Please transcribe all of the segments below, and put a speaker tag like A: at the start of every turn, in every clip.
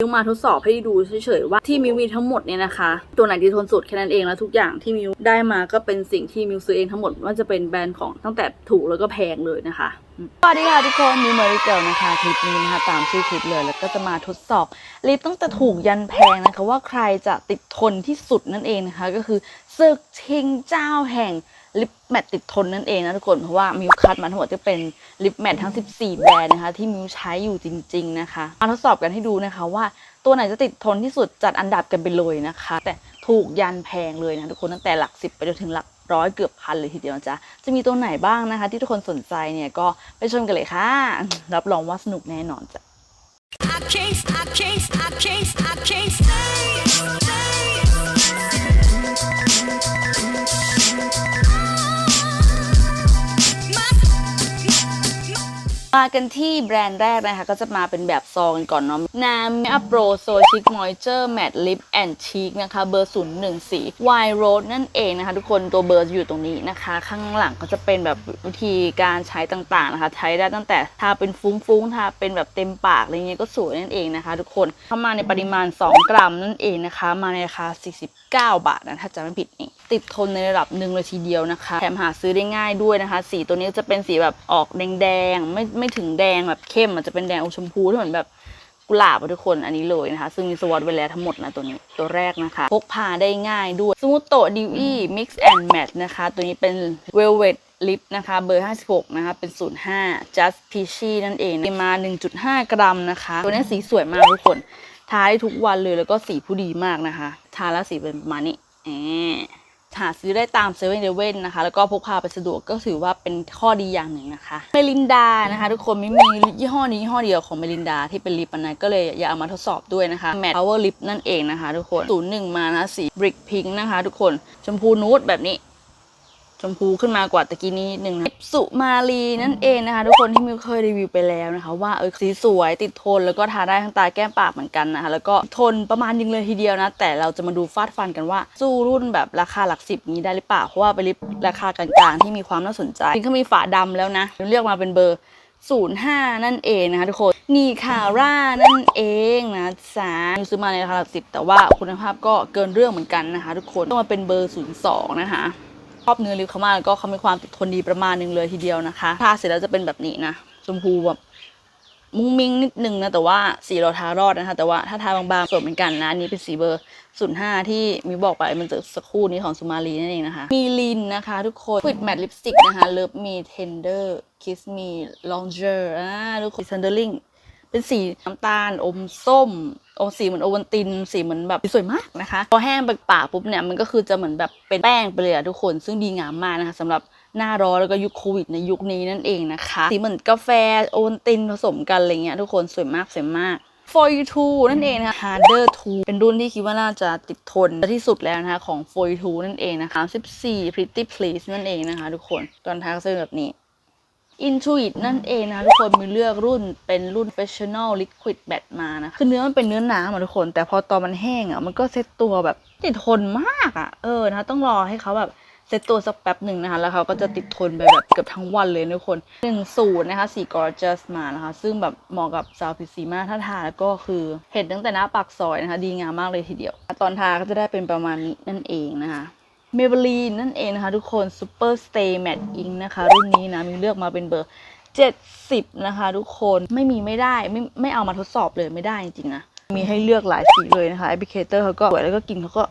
A: มิวมาทดสอบให้ดูเฉยๆว่าที่มิวมีทั้งหมดเนี่ยนะคะ ตัวไหนที่ทนสุดแค่นั้นเองแล้วทุกอย่างที่มิวได้มาก็เป็นสิ่งที่มิวซื้อเองทั้งหมดว่าจะเป็นแบรนด์ของตั้งแต่ถูกแล้วก็แพงเลยนะคะสวัสดีค่ะทุกคนมิวเมอริเกลนะคะคลิปนี้นะคะตามชื่อคลิปเลยแล้วก็จะมาทดสอบลิปตั้งแต่ถูกยันแพงนะคะว่าใครจะติดทนที่สุดนั่นเองนะคะ ก็คือศึกชิงเจ้าแห่ง ลิปแมทติดทนนั่นเองนะทุกคน เพราะว่ามิวคัดมาทั้งหมดจะเป็นลิปแมททั้ง 14 แบรนด์นะคะ ที่มิวใช้อยู่จริง ๆ นะคะ มาทดสอบกันให้ดูนะคะว่าตัวไหนจะติดทนที่สุดจัดอันดับกันไปเลยนะคะ แต่ถูกยันแพงเลยนะทุกคนตั้งแต่หลัก 10 ไปจนถึงหลักร้อยเกือบพันเลยทีเดียวจ๊ะจะมีตัวไหนบ้างนะคะ ที่ทุกคนสนใจเนี่ยก็ไปชมกันเลยค่ะ รับรองว่าสนุกแน่นอนจ้ะ
B: I can't, I can't, I can't, I can't
A: มากันที่แบรนด์แรกนะคะ ก็จะมาเป็นแบบซองกันก่อนเนาะน้ำ a Pro So Chic Moisture Matte Lip and Cheek นะคะ เบอร์0 1 4 Wide Road นั่นเองนะคะ ทุกคนตัวเบอร์อยู่ตรงนี้นะคะ ข้างหลังก็จะเป็นแบบวิธีการใช้ต่างๆนะคะ ใช้ได้ตั้งแต่ทาเป็นฟุ้งๆทาเป็นแบบเต็มปากอะไรเงี้ยก็สวยนั่นเองนะคะ ทุกคนเข้ามาในปริมาณ 2 กรัมนั่นเองนะคะ มาในราคา 9 บาทนะถ้าจำไม่ผิดนี่ติดทนในระดับหนึ่งเลยทีเดียวนะคะแถมหาซื้อได้ง่ายด้วยนะคะ สีตัวนี้จะเป็นสีแบบออกแดงๆไม่ไม่ถึงแดงแบบเข้มอาจจะเป็นแดงอมชมพูที่เหมือนแบบกุหลาบอะทุกคนอันนี้เลยนะคะ ซึ่งมีสวอตไว้แล้วทั้งหมดนะตัวนี้ตัวแรกนะคะ พกพาได้ง่ายด้วยสมูทโตดิวี่ mix and match นะคะ ตัวนี้เป็น velvet lip นะคะ เบอร์ 56 นะคะ เป็น 05 just peachy นั่นเองมา 1.5 กรัมนะคะ ตัวนี้สีสวยมากทุกคน ทาได้ทุกวันเลยแล้วก็สีผู้ดีมากนะคะ ทาแล้วสีเป็นประมาณนี้แหมหาซื้อได้ตามเซเว่นเดเว่นนะคะ แล้วก็พกพาไปสะดวกก็ถือว่าเป็นข้อดีอย่างหนึ่งนะคะเมลินดานะคะ ทุกคนไม่มียี่ห้อนี้ยี่ห้อเดียวของเมลินดาที่เป็นลิปนนั้นก็เลยอยากเอามาทดสอบด้วยนะคะ Matte Power Lip นั่นเองนะคะ ทุกคนศูนย์หนึ่งมานะสี Brick Pink นะคะ ทุกคนชมพูนูดแบบนี้ ชมพูขึ้นมากว่าตะกี้นี้นิดนึงนะลิปสุมาลีนั่นเองนะคะ ทุกคนที่มิวเคยรีวิวไปแล้วนะคะ ว่าเออสีสวยติดทนแล้วก็ทาได้ทั้งตาแก้มปากเหมือนกันนะคะ แล้วก็ทนประมาณนึงเลยทีเดียวนะ แต่เราจะมาดูฟาดฟันกันว่า สู้รุ่นแบบราคาหลักสิบนี้ได้หรือเปล่า เพราะว่าเป็นลิปราคากลางๆที่มีความน่าสนใจจริงเขามีฝาดำแล้วนะเลือกมาเป็นเบอร์05 นั่นเองนะคะทุกคน นี่คาร่านั่นเองนะจ๊ะมิวซื้อมาในราคาหลักสิบแต่ว่าคุณภาพก็เกินเรื่องเหมือนกันนะคะทุกคนต้องมาเป็นเบอร์ 02 นะคะ ชอบเนื้อลิปเขามากแล้วก็เขามีความติดทนดีประมาณหนึ่งเลยทีเดียวนะคะทาเสร็จแล้วจะเป็นแบบนี้นะชมพูแบบมุ้งมิ้งนิดนึงนะแต่ว่าสีเราทารอดนะคะ แต่ว่าถ้าทาบางๆสวยเหมือนกันนะอันนี้เป็นสีเบอร์05ที่มิวบอกไปมันจะสักครู่นี้ของซูมารีนั่นเองนะคะ มีลินนะคะ ทุกคนฟิตแมทลิปสติกนะคะเลิฟมีเทนเดอร์คิสมีลองเจอร์อ่าทุกคนซันเดอร์ลิง เป็นสีน้ำตาลอมส้มอมสีเหมือนโอวัลตินสีเหมือนแบบสวยมากนะคะ พอแห้งไปปากปุ๊บเนี่ยมันก็คือจะเหมือนแบบเป็นแป้งไปเลยอะทุกคนซึ่งดีงามมากนะคะสำหรับหน้าร้อนแล้วก็ยุคโควิดในยุคนี้นั่นเองนะคะสีเหมือนกาแฟโอวัลตินผสมกันอะไรเงี้ยทุกคนสวยมากสวยมาก For You Two นั่นเองนะคะ Harder to เป็นรุ่นที่คิดว่าน่าจะติดทนที่สุดแล้วนะคะของ For You Two นั่นเองนะคะ 14 Pretty Please นั่นเองนะคะ ทุกคนตอนทาก็จะเป็นแบบนี้ Intuit นั่นเองนะคะทุกคนมีเลือกรุ่นเป็นรุ่น Professional Liquid Matte มานะ คือเนื้อมันเป็นเนื้อหนาอะทุกคน แต่พอตอนมันแห้งอะมันก็เซ็ตตัวแบบติดทนมากอะเออนะคะต้องรอให้เขาแบบเซตตัวสักแป๊บหนึ่งนะคะแล้วเขาก็จะติดทนไปแบบเกือบทั้งวันเลยทุกคนหนึ่งสูตรนะคะสี gorgeous มานะคะ ซึ่งแบบเหมาะกับสาวผิวสีมากถ้าทาแล้วก็คือเห็นตั้งแต่หน้าปากซอยนะคะ ดีงามมากเลยทีเดียว ตอนทาก็จะได้เป็นประมาณนี้นั่นเองนะคะ เมเบลีนนั่นเองนะคะทุกคน Super Stay Matte Ink นะคะ รุ่นนี้นะมีเลือกมาเป็นเบอร์ 70 นะคะ ทุกคนไม่มีไม่ได้ไม่ไม่เอามาทดสอบเลยไม่ได้จริงๆนะมีให้เลือกหลายสีเลยนะคะแอปพลิเคเตอร์เขาก็สวยแล้วก็กลินเขาก็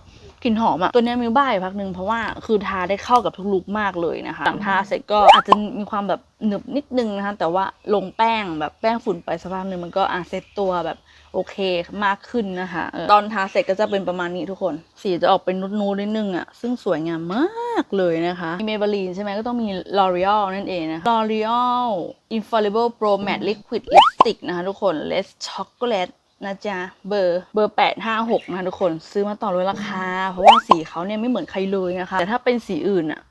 A: กลิ่นหอมอะตัวเนี้ยมิวบ้าอยู่พักหนึ่งเพราะว่าคือทาได้เข้ากับทุกลุคมากเลยนะคะหลังทาเสร็จก็อาจจะมีความแบบหนึบนิดนึงนะคะแต่ว่าลงแป้งแบบแป้งฝุ่นไปสักพักหนึ่งมันก็อะเซ็ตตัวแบบโอเคมากขึ้นนะคะเออตอนทาเสร็จก็จะเป็นประมาณนี้ทุกคน สีจะออกเป็นนูดๆนิดนึงอะซึ่งสวยงามมากเลยนะคะมีเมเบลีนใช่ไหมก็ต้องมี L'Oreal นั่นเองนะ L'Oreal Infallible Pro Matte Liquid Lipstick นะคะทุกคน Less Chocolate นะจ๊ะเบอร์เบอร์856นะคะทุกคนซื้อมาต่อเลดราคา เพราะว่าสีเขาเนี่ยไม่เหมือนใครเลยนะคะ แต่ถ้าเป็นสีอื่นอะ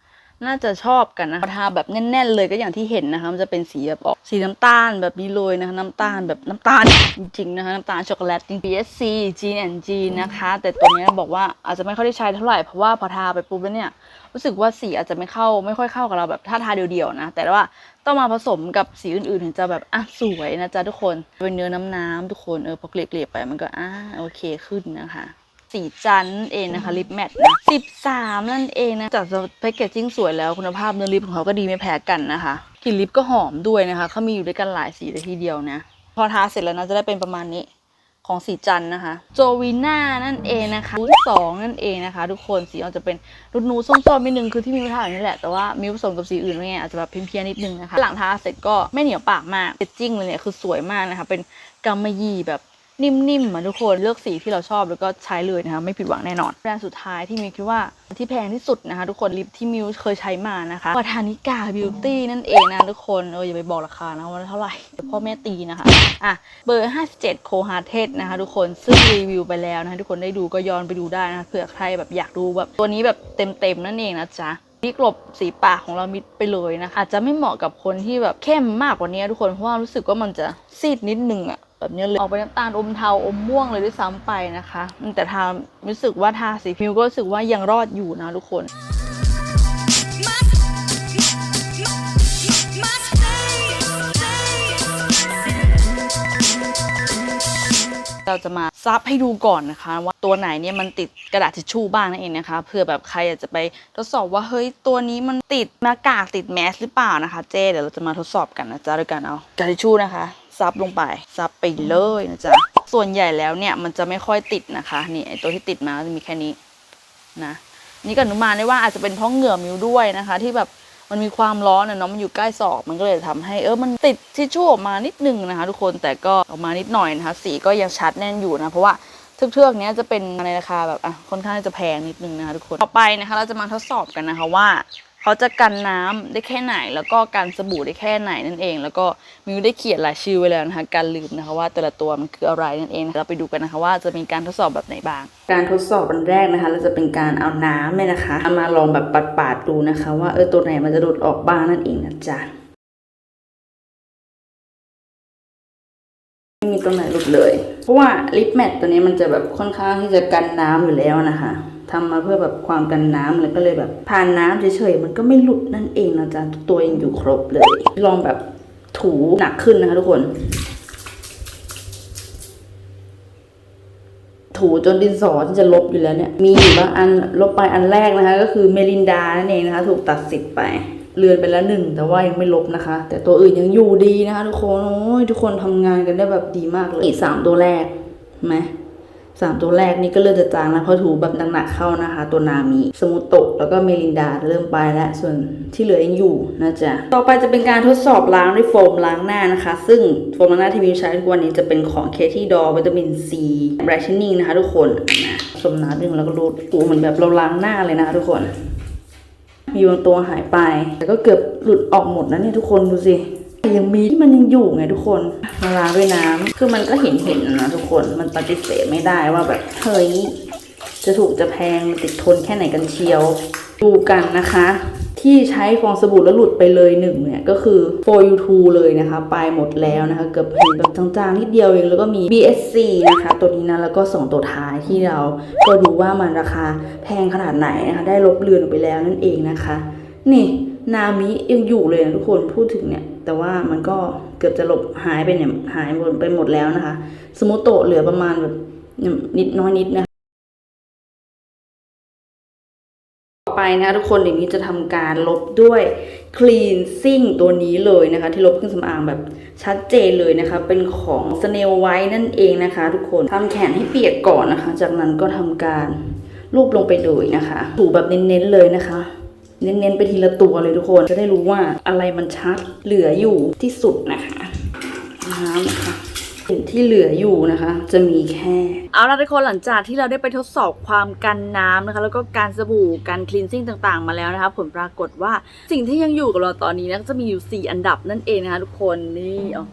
A: น่าจะชอบกันนะคะทาแบบแน่น ๆ เลยก็อย่างที่เห็นนะคะมันจะเป็นสีแบบออกสีน้ำตาลแบบนี้เลยนะคะ น้ำตาลแบบน้ำตาลจริงๆนะคะน้ำตาลช็อกโกแลตจริง BSC G N G นะคะ แต่ตัวเนี้ยบอกว่าอาจจะไม่ค่อยได้ใช้เท่าไหร่เพราะว่าพอทาไปปุ๊บแล้วเนี่ย รู้สึกว่าสีอาจจะไม่เข้าไม่ค่อยเข้ากับเราแบบถ้าทาเดียวๆนะ แต่ว่าต้องมาผสมกับสีอื่นๆ ถึงจะแบบอะสวยนะจ๊ะทุกคน เป็นเนื้อน้ำๆทุกคนเออพอเกลี่ยๆไปมันก็อะโอเคขึ้นนะคะสีจันทร์นั่นเองนะคะลิปแมทนะ13นั่นเองนะจากแพคเกจจิ้งสวยแล้วคุณภาพเนื้อลิปของเขาก็ดีไม่แพ้กันนะคะกลิ่นลิปก็หอมด้วยนะคะเขามีอยู่ด้วยกันหลายสีเลยทีเดียวนะ พอทาเสร็จแล้วนะจะได้เป็นประมาณนี้ ของสีจันนะคะ โจวีน่านั่นเองนะคะรุ่นสองนั่นเองนะคะ ทุกคนสีออกจะเป็นรุ่นนูส้มๆนิดนึงคือที่มีมาทาอย่างนี้แหละแต่ว่ามีผสมกับสีอื่นไว้ไงอาจจะแบบเพี้ยนๆนิดนึงนะคะหลังทาเสร็จก็ไม่เหนียวปากมากเซตจิ้งเลยเนี่ยคือสวยมากนะคะเป็นกำมะหยี่แบบ นิ่มๆอะทุกคนเลือกสีที่เราชอบแล้วก็ใช้เลยนะคะไม่ผิดหวังแน่นอนแบรนด์สุดท้ายที่มิวคิดว่าที่แพงที่สุดนะคะทุกคนลิปที่มิวเคยใช้มานะคะวาทานิกาบิวตี้นั่นเองนะทุกคนเอออย่าไปบอกราคานะว่าเท่าไหร่พ่อแม่ตีนะคะอะเบอร์ 57 โคฮาเทสนะคะทุกคนซึ่งรีวิวไปแล้วนะคะทุกคนได้ดูก็ย้อนไปดูได้นะะเผื่อใครแบบอยากดูแบบตัวนี้แบบเต็มๆนั่นเองนะจ๊ะนี่กลบสีปากของเรามิดไปเลยนะคะอาจจะไม่เหมาะกับคนที่แบบเข้มมากกว่านี้ทุกคนเพราะว่ารู้สึกว่ามันจะซีดนิดนึงอะ แบบนี้เลยออกไปน้ำตาลอมเทาอมม่วงเลยด้วยซ้ำไปนะคะ แต่ทารู้สึกว่าทาสีพิวก็รู้สึกว่ายังรอดอยู่นะทุกคนเราจะมาซับให้ดูก่อนนะคะว่าตัวไหนเนี่ยมันติดกระดาษทิชชู่บ้างนั่นเองนะคะเผื่อแบบใครอยากจะไปทดสอบว่าเฮ้ยตัวนี้มันติดหน้ากากติดแมสหรือเปล่านะคะ เจ๊เดี๋ยวเราจะมาทดสอบกันนะจ๊ะด้วยกันเอากระดาษทิชชู่นะคะ ซับลงไป ซับไปเลยนะจ๊ะ ส่วนใหญ่แล้วเนี่ยมันจะไม่ค่อยติดนะคะ นี่ไอตัวที่ติดมาจะมีแค่นี้นะ นี่ก็อนุมานได้ว่าอาจจะเป็นเพราะเหงื่อมิวด้วยนะคะ ที่แบบมันมีความร้อนนะเนาะมันอยู่ใกล้ศอกมันก็เลยทำให้เออมันติดทิชชู่ออกมานิดนึงนะคะ ทุกคนแต่ก็ออกมานิดหน่อยนะคะ สีก็ยังชัดแน่นอยู่นะเพราะว่าเทือกๆเนี้ยจะเป็นในราคาแบบอะค่อนข้างจะแพงนิดนึงนะคะทุกคน ต่อไปนะคะ เราจะมาทดสอบกันนะคะว่า เขาจะกันน้ำได้แค่ไหน แล้วก็กันสบู่ได้แค่ไหนนั่นเอง แล้วก็มิวได้เขียนรายชื่อไว้แล้วนะคะการลืมนะคะว่าแต่ละตัวมันคืออะไรนั่นเองเราไปดูกันนะคะว่าจะมีการทดสอบแบบไหนบ้าง การทดสอบอันแรกนะคะเราจะเป็นการเอาน้ำเนี่ยนะคะเอามาลองแบบปาดๆดูนะคะ ว่าเออตัวไหนมันจะหลุดออกบ้างนั่นเองนะจ๊ะไม่มีตัวไหนหลุดเลย เพราะว่าลิปแมทตัวนี้มันจะแบบค่อนข้างที่จะกันน้ำอยู่แล้วนะคะ ทำมาเพื่อแบบความกันน้ำแล้วก็เลยแบบผ่านน้ำเฉยๆมันก็ไม่หลุดนั่นเองนะจ๊ะตัวยังอยู่ครบเลย ลองแบบถูหนักขึ้นนะคะทุกคน ถูจนดินสอที่จะลบอยู่แล้วเนี่ย มีอยู่บางอันลบไปอันแรกนะคะ ก็คือเมลินดานั่นเองนะคะ ถูกตัดสิทธิ์ไปเลือนไปแล้วหนึ่งแต่ว่ายังไม่ลบนะคะ แต่ตัวอื่นยังอยู่ดีนะคะ ทุกคนโอ้ยทุกคนทำงานกันได้แบบดีมากเลยอีกสามตัวแรกไหม สามตัวแรกนี่ก็เริ่มจะจางแล้วเพราะถูแบบหนักๆเข้านะคะ ตัวนามีสมุโตะแล้วก็เมลินดาเริ่มไปแล้วส่วนที่เหลือยังอยู่นะจ๊ะต่อไปจะเป็นการทดสอบล้างด้วยโฟมล้างหน้านะคะ ซึ่งโฟมล้างหน้าที่มิวใช้ทุกวันนี้จะเป็นของเคที่ดอวิตามินซีแบรชนิ่งนะคะทุกคนนะสมน้ำดึงแล้วก็รูดปูเหมือนแบบเราล้างหน้าเลยนะคะทุกคนมีบางตัวหายไป แต่ก็เกือบหลุดออกหมดนะเนี่ยทุกคนดูสิ ยังมีที่มันยังอยู่ไงทุกคนมาล้างด้วยน้ำคือมันก็เห็นเห็นนะทุกคนมันปฏิเสธไม่ได้ว่าแบบเฮ้ยจะถูกจะแพงมันติดทนแค่ไหนกันเชียว ดูกันนะคะ ที่ใช้ฟองสบู่แล้วหลุดไปเลยหนึ่งเนี่ย ก็คือ for you two เลยนะคะ ไปหมดแล้วนะคะ เกือบเห็นแบบจางๆนิดเดียวเอง แล้วก็มี BSC นะคะ ตัวนี้นะ แล้วก็สองตัวท้ายที่เราก็ดูว่ามันราคาแพงขนาดไหนนะคะ ได้ลบเลือนออกไปแล้วนั่นเองนะคะ นี่นามิยังอยู่เลยนะทุกคนพูดถึงเนี่ย แต่ว่ามันก็เกือบจะหลบหายไปเนี่ยหายหมดไปหมดแล้วนะคะ สมุโตะเหลือประมาณแบบนิดน้อยนิดนะคะต่อไปนะคะทุกคนเดี๋ยวนี้จะทำการลบด้วย cleansing ตัวนี้เลยนะคะ ที่ลบเครื่องสำอางแบบชัดเจนเลยนะคะ เป็นของ snail white นั่นเองนะคะ ทุกคนทำแขนให้เปียกก่อนนะคะ จากนั้นก็ทำการลูบลงไปเลยนะคะถูแบบเน้นๆเลยนะคะ เน้นๆไปทีละตัวเลยทุกคน จะได้รู้ว่าอะไรมันชัดเหลืออยู่ที่สุดนะคะน้ำนะคะสิ่งที่เหลืออยู่นะคะ จะมีแค่ เอาละทุกคนหลังจากที่เราได้ไปทดสอบความกันน้ำนะคะ แล้วก็การสบู่การคลีนซิ่งต่างๆ มาแล้วนะคะ ผลปรากฏว่าสิ่งที่ยังอยู่กับเราตอนนี้นะจะมีอยู่ 4 อันดับนั่นเองนะคะทุกคนนี่อ๋อ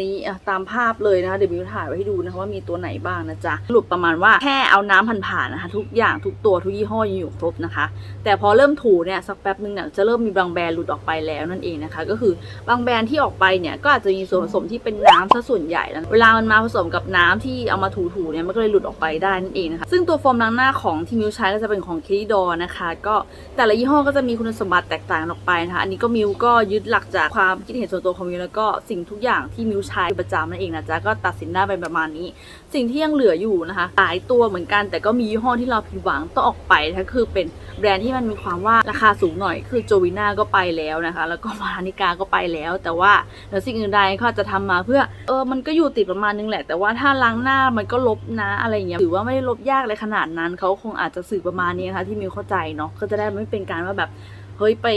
A: นี้ตามภาพเลยนะคะเดี๋ยวมิวถ่ายไว้ให้ดูนะคะว่ามีตัวไหนบ้างนะจ๊ะสรุปประมาณว่าแค่เอาน้ำผ่านๆนะคะ ทุกอย่างทุกตัวทุกยี่ห้อยังอยู่ครบนะคะ แต่พอเริ่มถูเนี่ยสักแป๊บนึงเนี่ยจะเริ่มมีบางแบรนด์หลุดออกไปแล้วนั่นเองนะคะ ก็คือบางแบรนด์ที่ออกไปเนี่ยก็อาจจะมีส่วนผสมที่เป็นน้ำซะส่วนใหญ่นะเวลามันมาผสมกับน้ำที่เอามาถูๆเนี่ยมันก็เลยหลุดออกไปได้นั่นเองนะคะซึ่งตัวโฟมล้างหน้าของที่มิวใช้ก็จะเป็นของเคดอนะคะ ก็แต่ละยี่ห้อก็จะมีคุณสมบัติแตกต่างออกไปนะคะอันนี้ก็มิวก็ยึดหลักจากความคิดเห็นส่วนตัวของมิวแล้วก็สิ่งทุกอย่างที่มิวใช้ประจำนั่นเองนะจ๊ะก็ตัดสินได้ไปประมาณนี้ สิ่งที่ยังเหลืออยู่นะคะหลายตัวเหมือนกัน แต่ก็มียี่ห้อที่เราผิดหวังต้องออกไปนะคะคือเป็นแบรนด์ที่มันมีความว่าราคาสูงหน่อยคือโจวิน่าก็ไปแล้วนะคะ แล้วก็มานิกาก็ไปแล้ว แต่ว่าเหนือสิ่งอื่นใดเขาจะทำมาเพื่อเออมันก็อยู่ติดประมาณนึงแหละ แต่ว่าถ้าล้างหน้ามันก็ลบนะอะไรอย่างเงี้ยถือว่าไม่ได้ลบยากเลยขนาดนั้นเขาคงอาจจะสื่อประมาณนี้นะคะที่มิวเข้าใจเนาะก็จะได้ไม่เป็นการว่าแบบ เฮ้ยไป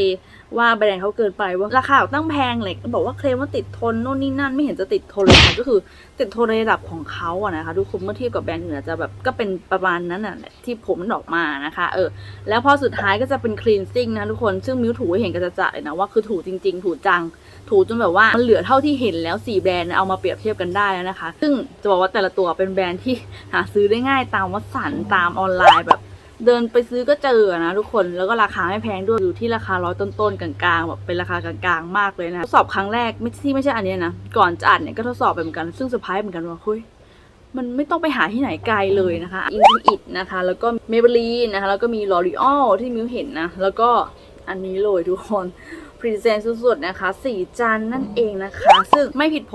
A: ว่าแบรนด์เขาเกินไปว่าราคาตั้งแพงเลยบอกว่าเคลมว่าติดทนโน่นนี่นั่นไม่เห็นจะติดทนเลยก็คือติดทนในระดับของเขาอะนะคะทุกคนเมื่อเทียบกับแบรนด์อื่นอจะแบบก็เป็นประมาณนั้นน่ะที่ผมมันออกมานะคะเออแล้วพอสุดท้ายก็จะเป็น cleansing นะทุกคนซึ่งมิวถูเห็นกันจะๆเลยนะว่าคือถูจริง ๆ ถูจัง ถูจนแบบว่ามันเหลือเท่าที่เห็นแล้ว4แบรนด์เอามาเปรียบเทียบกันได้แล้วนะคะ ซึ่งจะบอกว่าแต่ละตัวเป็นแบรนด์ที่หาซื้อได้ง่ายตามวัสันตามออนไลน์แบบ เดินไปซื้อก็เจอนะทุกคนแล้วก็ราคาไม่แพงด้วยอยู่ที่ราคาร้อยต้นๆกลางๆแบบเป็นราคากลางๆมากเลยนะทดสอบครั้งแรกไม่ที่ไม่ใช่อันนี้นะก่อนจะอัดเนี่ยก็ทดสอบไปเหมือนกันซึ่งเซอร์ไพรส์เหมือนกันว่าเฮ้ยมันไม่ต้องไปหาที่ไหนไกลเลยนะคะอินทูอินะคะ แล้วก็เมเบลีนนะคะ แล้วก็มีลอรีออลที่มิวเห็นนะ แล้วก็อันนี้เลยทุกคนพรีเซนต์สุดๆนะคะสีจันนั่นเองนะคะ ซึ่งไม่ผิดโผ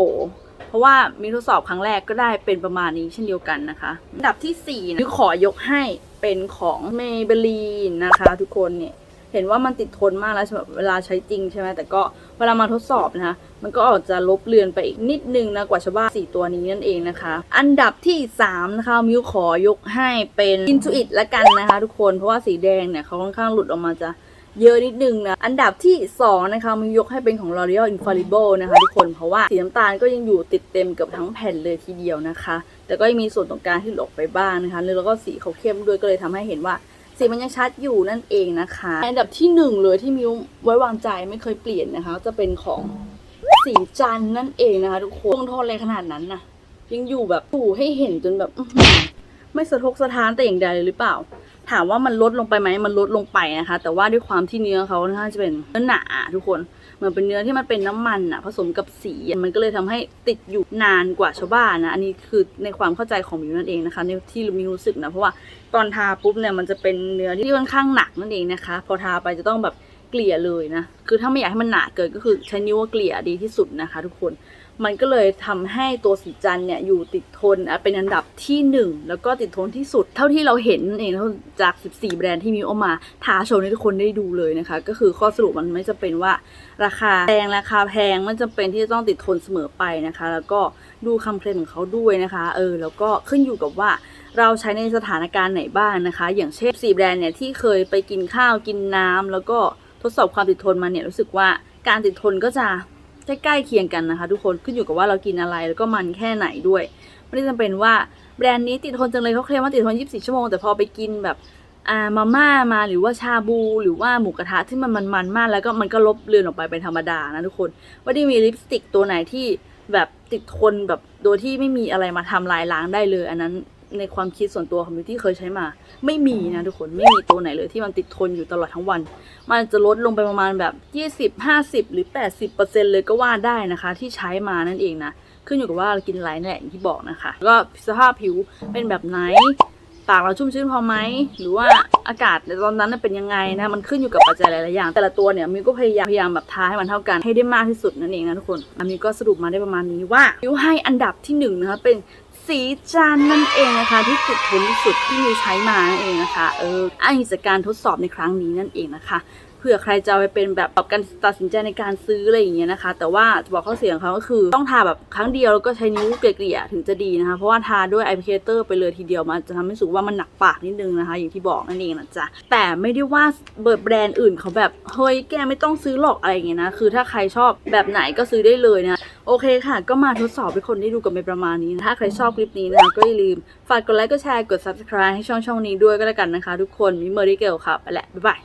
A: เพราะว่ามีทดสอบครั้งแรกก็ได้เป็นประมาณนี้เช่นเดียวกันนะคะ อันดับที่4นะขอยกให้ เป็นของ Maybelline นะคะ ทุกคนเนี่ยเห็นว่ามันติดทนมากแล้วสำหรับเวลาใช้จริงใช่ไหมแต่ก็เวลามาทดสอบนะคะ มันก็อาจจะลบเลือนไปอีกนิดนึงนะกว่าชาวบ้านสี่ตัวนี้นั่นเองนะคะ อันดับที่ 3 นะคะ มิวขอยกให้เป็น Intuit ละกันนะคะ ทุกคนเพราะว่าสีแดงเนี่ยเขาค่อนข้างหลุดออกมาจะ เยอะนิดนึงนะ อันดับที่ 2 นะคะมิวยกให้เป็นของ L'Oreal Infallible นะคะทุกคนเพราะว่าสีน้ำตาลก็ยังอยู่ติดเต็มกับทั้งแผ่นเลยทีเดียวนะคะ แต่ก็ยังมีส่วนตรงกลางที่หลบไปบ้างนะคะแล้วก็สีเขาเข้มด้วยก็เลยทำให้เห็นว่าสีมันยังชัดอยู่นั่นเองนะคะอันดับที่หนึ่งเลยที่มิวไว้วางใจไม่เคยเปลี่ยนนะคะ จะเป็นของสีจันนั่นเองนะคะ ทุกคนลงทษอะไรขนาดนั้นนะยังอยู่แบบถูให้เห็นจนแบบไม่สะทกสะท้านแต่อย่างใดเลยหรือเปล่า ถามว่ามันลดลงไปไหมมันลดลงไปนะคะ แต่ว่าด้วยความที่เนื้อเขาน่าจะเป็นเนื้อหนาทุกคนเหมือนเป็นเนื้อที่มันเป็นน้ำมันอะผสมกับสีมันก็เลยทำให้ติดอยู่นานกว่าชาวบ้านนะอันนี้คือในความเข้าใจของมิวนั่นเองนะคะในที่มิวรู้สึกนะเพราะว่าตอนทาปุ๊บเนี่ยมันจะเป็นเนื้อที่ค่อนข้างหนักนั่นเองนะคะ พอทาไปจะต้องแบบเกลี่ยเลยนะ คือถ้าไม่อยากให้มันหนาเกินก็คือใช้นิ้วเกลี่ยดีที่สุดนะคะ ทุกคน มันก็เลยทำให้ตัวสีจันเนี่ยอยู่ติดทนเป็นอันดับที่ 1 แล้วก็ติดทนที่สุด เท่าที่เราเห็นเองจาก 14 แบรนด์ที่มิวเอามาท้าโชว์ให้ทุกคนได้ดูเลยนะคะ ก็คือข้อสรุปมันไม่จะเป็นว่าราคาแพงราคาแพงมันจำเป็นที่จะต้องติดทนเสมอไปนะคะ แล้วก็ดูคำเคลมของเขาด้วยนะคะเออแล้วก็ขึ้นอยู่กับว่าเราใช้ในสถานการณ์ไหนบ้างนะคะ อย่างเช่น4แบรนด์เนี่ยที่เคยไปกินข้าวกินน้ำแล้วก็ทดสอบความติดทนมาเนี่ยรู้สึกว่าการติดทนก็จะ ใกล้ๆเคียงกันนะคะ ทุกคนขึ้นอยู่กับว่าเรากินอะไรแล้วก็มันแค่ไหนด้วยไม่ได้จำเป็นว่าแบรนด์นี้ติดทนจังเลยเขาเคลมว่าติดทน 24 ชั่วโมง แต่พอไปกินแบบอ่ามาม่ามาหรือว่าชาบู หรือว่าหมูกระทะที่มันมันๆมากแล้วก็มันก็ลบเลือนออกไปเป็นธรรมดานะทุกคนว่าได้มีลิปสติกตัวไหนที่แบบติดทนแบบโดยที่ไม่มีอะไรมาทำลายล้างได้เลย อันนั้น ในความคิดส่วนตัวของมิวที่เคยใช้มา ไม่มีนะทุกคนไม่มีตัวไหนเลยที่มันติดทนอยู่ตลอดทั้งวัน มันจะลดลงไปประมาณแบบ 20 50 หรือ 80เลยก็ว่าได้นะคะ ที่ใช้มานั่นเองนะขึ้นอยู่กับว่าเรากินอะไรนั่นแหละอย่างที่บอกนะคะ ก็สภาพผิวเป็นแบบไหนปากเราชุ่มชื้นพอไหมหรือว่าอากาศในตอนนั้นเป็นยังไงนะมันขึ้นอยู่กับปัจจัยหลายๆอย่าง แต่ละตัวเนี่ยมิวก็พยายามพยายามแบบทาให้มันเท่ากันให้ได้มากที่สุดนั่นเองนะทุกคนอันนี้ก็สรุปมาได้ประมาณนี้ว่ามิวให้อันดับที่หนึ่งนะคะเป็น สีจันนั่นเองนะคะ ที่ติดทนที่สุดที่มิวใช้มานั่นเองนะคะเอออ้างอิงจากการทดสอบในครั้งนี้นั่นเองนะคะเผื่อใครจะไปเป็นแบบแบบการตัดสินใจในการซื้ออะไรอย่างเงี้ยนะคะ แต่ว่าจะบอกข้อเสียของเขาก็คือต้องทาแบบครั้งเดียวแล้วก็ใช้นิ้วเกลี่ยถึงจะดีนะคะ เพราะว่าทาด้วยไอพิเคเตอร์ไปเลยทีเดียวมันจะทำให้รู้สึกว่ามันหนักปากนิดนึงนะคะ อย่างที่บอกนั่นเองนะจ๊ะแต่ไม่ได้ว่าเบิร์แบรนด์อื่นเขาแบบเฮ้ยแกไม่ต้องซื้อหรอกอะไรอย่างเงี้ยนะคือถ้าใครชอบแบบไหนก็ซื้อได้เลยนะ โอเคค่ะ ก็มาทดสอบให้คนได้ดูกันไปประมาณนี้ ถ้าใครชอบคลิปนี้นะคะก็อย่าลืม ฝากกดไลค์ กดแชร์ กด subscribe ให้ช่องช่องนี้ด้วยก็แล้วกันนะคะ ทุกคน มิเมอรี่เกลค่ะ ไปแหละ บ๊ายบาย